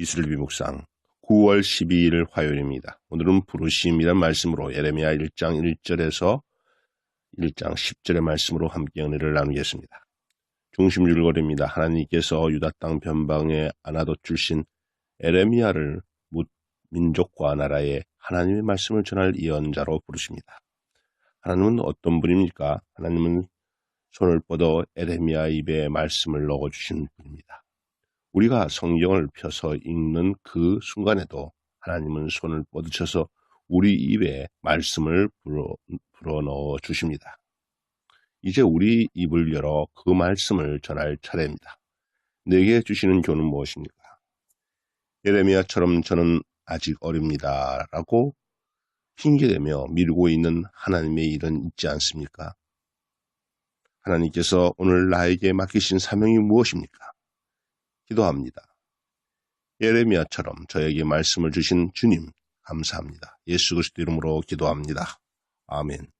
이슬비 묵상 9월 12일 화요일입니다. 오늘은 부르심이란 말씀으로 예레미야 1장 1절에서 1장 10절의 말씀으로 함께 은혜를 나누겠습니다. 중심 줄거리입니다. 하나님께서 유다 땅 변방에 아나도 출신 에레미야를 묻 민족과 나라에 하나님의 말씀을 전할 예언자로 부르십니다. 하나님은 어떤 분입니까? 하나님은 손을 뻗어 에레미야 입에 말씀을 넣어주신. 우리가 성경을 펴서 읽는 그 순간에도 하나님은 손을 뻗으셔서 우리 입에 말씀을 불어, 불어 넣어 주십니다. 이제 우리 입을 열어 그 말씀을 전할 차례입니다. 내게 주시는 교훈은 무엇입니까? 예레미야처럼 저는 아직 어립니다. 라고 핑계대며 미루고 있는 하나님의 일은 있지 않습니까? 하나님께서 오늘 나에게 맡기신 사명이 무엇입니까? 기도합니다. 예레미야처럼 저에게 말씀을 주신 주님 감사합니다. 예수 그리스도 이름으로 기도합니다. 아멘.